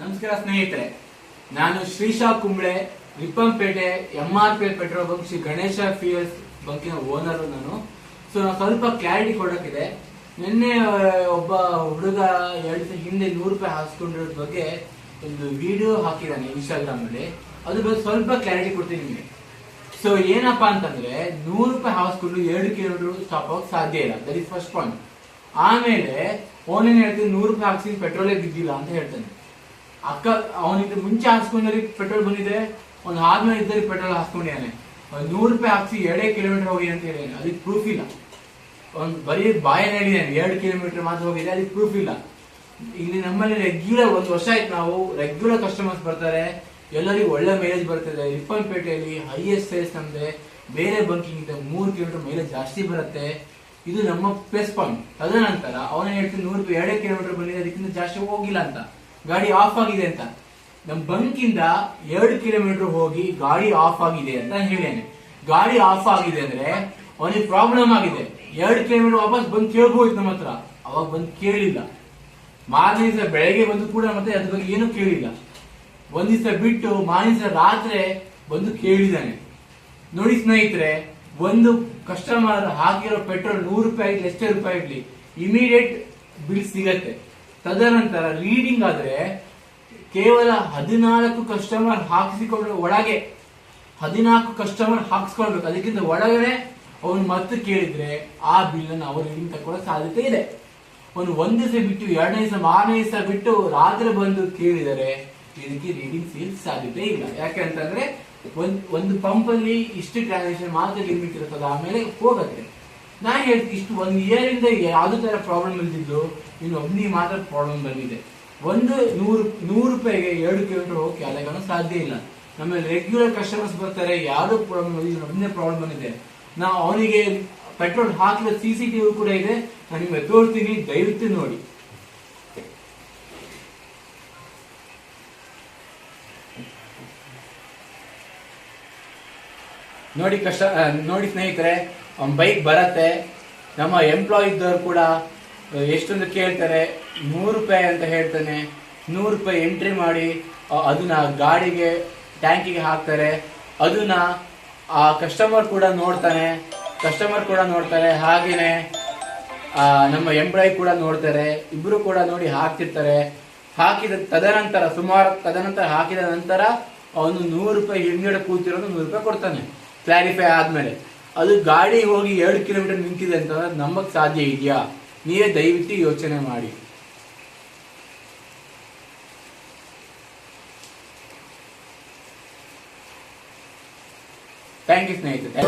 ನಮಸ್ಕಾರ ಸ್ನೇಹಿತರೆ, ನಾನು Shrisha Kumble Ripponpete M R P petrol bunk Shri Ganesha fuels ಬಂಕಿನ owner ನಾನು. ಸೊ ನಾನು ಸ್ವಲ್ಪ ಕ್ಲಾರಿಟಿ ಕೊಡೋಕ್ಕಿದೆ ನಿನ್ನೆ ಒಬ್ಬ ಹುಡುಗ ಎರಡು ಹಿಂದೆ ನೂರು ರೂಪಾಯಿ ಹಾಸ್ಕೊಂಡಿರೋ ಬಗ್ಗೆ ಒಂದು ವಿಡಿಯೋ ಹಾಕಿದ್ದಾನೆ ಇನ್ಸ್ಟಾಗ್ರಾಮ್ ಅಲ್ಲಿ. ಅದ್ರ ಬಗ್ಗೆ ಸ್ವಲ್ಪ ಕ್ಲಾರಿಟಿ ಕೊಡ್ತೀನಿ ನಿಮಗೆ. ಸೊ ಏನಪ್ಪಾ ಅಂತಂದ್ರೆ, ನೂರು ರೂಪಾಯಿ ಹಾಕ್ಸ್ಕೊಂಡು ಎರಡು ಕಿಲೋಮೀಟರ್ ಸ್ಟಾಪ್ ಸಾಧ್ಯ ಇಲ್ಲ. ದಟ್ ಇಸ್ ಫಸ್ಟ್ ಪಾಯಿಂಟ್ ಆಮೇಲೆ ಅವನೇನ್ ಹೇಳ್ತೀನಿ, ನೂರು ರೂಪಾಯಿ ಹಾಕ್ಸಿ ಪೆಟ್ರೋಲೇ ಬಿದ್ದಿಲ್ಲ ಅಂತ ಹೇಳ್ತಾನೆ. ಅಕ್ಕ ಅವನಿಗೆ ಮುಂಚೆ ಹಾಕ್ಸ್ಕೊಂಡವ್ರಿಗೆ ಪೆಟ್ರೋಲ್ ಬಂದಿದೆ, ಅವ್ನು ಆದ್ಮೇಲೆ ಇದ್ದವ್ರಿಗೆ ಪೆಟ್ರೋಲ್ ಹಾಸ್ಕೊಂಡಿದ್ದಾನೆ ಒಂದು ನೂರು ರೂಪಾಯಿ ಹಾಕ್ಸಿ ಎರಡೇ ಕಿಲೋಮೀಟರ್ ಹೋಗಿ ಅಂತ ಹೇಳಿ ಅದಕ್ಕೆ ಪ್ರೂಫ್ ಇಲ್ಲ. ಅವ್ನು ಬರೀ ಬಾಯಲ್ಲಿ ಹೇಳಿದ್ದಾನೆ ಎರಡು ಕಿಲೋಮೀಟರ್ ಮಾತ್ರ ಹೋಗಿದೆ, ಅದಕ್ಕೆ ಪ್ರೂಫ್ ಇಲ್ಲ. ಇಲ್ಲಿ ನಮ್ಮಲ್ಲಿ ರೆಗ್ಯುಲರ್ ಒಂದು ವರ್ಷ ಆಯ್ತು ನಾವು ರೆಗ್ಯುಲರ್ ಕಸ್ಟಮರ್ಸ್ ಬರ್ತಾರೆ, ಎಲ್ಲರಿಗೂ ಒಳ್ಳೆ ಮೈಲೇಜ್ ಬರ್ತದೆ. ರಿಪ್ಪನ್ಪೇಟೆಯಲ್ಲಿ ಹೈಯೆಸ್ಟ್ ಸೇಲ್ಸ್ ನಮ್ದೆ. ಬೇರೆ ಬಂಕಿಂಗ್ ಇದೆ ಮೂರು ಕಿಲೋಮೀಟರ್ ಮೈಲೇಜ್ ಜಾಸ್ತಿ ಬರುತ್ತೆ. ಇದು ನಮ್ಮ ಪ್ಲಸ್ ಪಾಯಿಂಟ್ ತದನಂತರ ಅವನೇ ಹೇಳ್ತೀನಿ, ನೂರು ರೂಪಾಯಿ, ಎರಡೇ ಕಿಲೋಮೀಟರ್ ಬಂದಿದೆ, ಅದಕ್ಕಿಂತ ಜಾಸ್ತಿ ಹೋಗಿಲ್ಲ ಅಂತ. ಗಾಡಿ ಆಫ್ ಆಗಿದೆ ಅಂತ. ನಮ್ ಬಂಕಿಂದ ಎರಡು ಕಿಲೋಮೀಟರ್ ಹೋಗಿ ಗಾಡಿ ಆಫ್ ಆಗಿದೆ ಅಂತ ಹೇಳೇನೆ ಗಾಡಿ ಆಫ್ ಆಗಿದೆ ಅಂದ್ರೆ ಅವನಿಗೆ ಪ್ರಾಬ್ಲಮ್ ಆಗಿದೆ. ಎರಡು ಕಿಲೋಮೀಟರ್ ವಾಪಸ್ ಬಂದು ಕೇಳ್ಬೋದು ನಮ್ಮ ಹತ್ರ. ಅವಾಗ ಬಂದು ಕೇಳಿಲ್ಲ. ಮಾರನೇ ದಿವಸ ಬೆಳಗ್ಗೆ ಬಂದು ಕೂಡ ಮತ್ತೆ ಅದ್ರ ಬಗ್ಗೆ ಏನೂ ಕೇಳಿಲ್ಲ. ಒಂದ್ ದಿವಸ ಬಿಟ್ಟು ಮಾರನೇ ರಾತ್ರಿ ಬಂದು ಕೇಳಿದಾನೆ ನೋಡಿ ಸ್ನೇಹಿತರೆ, ಒಂದು ಕಸ್ಟಮರ್ ಹಾಕಿರೋ ಪೆಟ್ರೋಲ್ ನೂರು ರೂಪಾಯಿ ಇರ್ಲಿ, ಎಷ್ಟೇ ರೂಪಾಯಿ ಇರಲಿ ಇಮಿಡಿಯೇಟ್ ಬಿಲ್ ಸಿಗತ್ತೆ. ತದನಂತರ ರೀಡಿಂಗ್ ಆದ್ರೆ ಕೇವಲ ಹದಿನಾಲ್ಕು ಕಸ್ಟಮರ್ ಹಾಕಿಸಿಕೊಂಡ್ರೆ ಒಳಗೆ ಹದಿನಾಲ್ಕು ಕಸ್ಟಮರ್ ಹಾಕಿಸ್ಕೊಳ್ಬೇಕು. ಅದಕ್ಕಿಂತ ಒಳಗಡೆ ಅವನು ಮತ್ತೆ ಕೇಳಿದ್ರೆ ಆ ಬಿಲ್ ಅನ್ನು ಅವರು ರೀಡಿಂಗ್ ತಕೊಳ್ಳೋ ಸಾಧ್ಯತೆ ಇದೆ. ಅವನು ಒಂದು ದಿವಸ ಬಿಟ್ಟು, ಎರಡನೇ ದಿವಸ, ಮಾರನೇ ದಿವಸ ಬಿಟ್ಟು ರಾತ್ರಿ ಬಂದು ಕೇಳಿದರೆ ಇದಕ್ಕೆ ರೀಡಿಂಗ್ ಸೀಲ್ ಸಾಧ್ಯತೆ ಇಲ್ಲ. ಯಾಕೆ ಅಂತಂದ್ರೆ ಒಂದ್, ಒಂದು ಪಂಪ್ ಅಲ್ಲಿ ಇಷ್ಟು ಟ್ರಾನ್ಸಾಕ್ಷನ್ ಮಾತ್ರ ಲಿಮಿಟ್ ಇರ್ತದೆ ಆಮೇಲೆ ಹೋಗತ್ತೆ. ನಾ ಹೇಳ್ತೀನಿ, ಇಷ್ಟು ಒಂದು ಇಯರ್ ಇಂದ ಯಾವುದೇ ತರ ಪ್ರಾಬ್ಲಮ್ ಇಲ್ದಿದ್ದು, ಇನ್ನು ಒಬ್ನಿಗೆ ಮಾತ್ರ ಪ್ರಾಬ್ಲಮ್ ಬಂದಿದೆ. ಒಂದು ನೂರು ನೂರು ರೂಪಾಯಿಗೆ ಎರಡು ಕಿಲೋಮೀಟರ್ ಹೋಗಿ ಅಲೆಗಳು ಸಾಧ್ಯ ಇಲ್ಲ. ನಮ್ಮ ರೆಗ್ಯುಲರ್ ಕಸ್ಟಮರ್ಸ್ ಬರ್ತಾರೆ, ಯಾವುದೂ ಪ್ರಾಬ್ಲಮ್ ಒಬ್ಬನೇ ಪ್ರಾಬ್ಲಮ್ ಬಂದಿದೆ. ನಾವು ಅವನಿಗೆ ಪೆಟ್ರೋಲ್ ಹಾಕಿದ ಸಿ ಸಿ ಟಿವಿ ಕೂಡ ಇದೆ, ನಾನು ನಿಮಗೆ ತೋರ್ತೀನಿ, ದಯವಿಟ್ಟು ನೋಡಿ. ನೋಡಿ ಕಷ್ಟ ನೋಡಿ ಸ್ನೇಹಿತರೆ ಬೈಕ್ ಬರತ್ತೆ ನಮ್ಮ ಎಂಪ್ಲಾಯ್ ಇದ್ದವ್ರು ಕೂಡ ಎಷ್ಟೊಂದು ಕೇಳ್ತಾರೆ ನೂರು ರೂಪಾಯಿ ಅಂತ ಹೇಳ್ತಾನೆ ನೂರು ರೂಪಾಯಿ ಎಂಟ್ರಿ ಮಾಡಿ ಅದನ್ನ ಗಾಡಿಗೆ ಟ್ಯಾಂಕಿಗೆ ಹಾಕ್ತಾರೆ ಅದನ್ನ ಆ ಕಸ್ಟಮರ್ ಕೂಡ ನೋಡ್ತಾನೆ ಕಸ್ಟಮರ್ ಕೂಡ ನೋಡ್ತಾರೆ ಹಾಗೇನೆ ಆ, ನಮ್ಮ ಎಂಪ್ಲಾಯ್ ಕೂಡ ನೋಡ್ತಾರೆ ಇಬ್ರು ಕೂಡ ನೋಡಿ ಹಾಕ್ತಿರ್ತಾರೆ ಹಾಕಿದ ತದನಂತರ ಸುಮಾರು ತದನಂತರ ಹಾಕಿದ ನಂತರ ಅವನು ನೂರು ರೂಪಾಯಿ ಹಿಂದ್ಗಡೆ ಕೂತಿರೋದು ನೂರು ರೂಪಾಯಿ ಕೊಡ್ತಾನೆ ಕ್ಲಾರಿಫೈ ಆದ್ಮೇಲೆ. ಅದು ಗಾಡಿ ಹೋಗಿ ಎರಡು ಕಿಲೋಮೀಟರ್ ನಿಂತಿದೆ ಅಂತಂದ್ರೆ ನಮಗೆ ಸಾಧ್ಯ ಇದೆಯಾ? ನೀವೇ ದಯವಿಟ್ಟು ಯೋಚನೆ ಮಾಡಿ. ಥ್ಯಾಂಕ್ ಯು ಸ್ನೇಹಿತರೆ.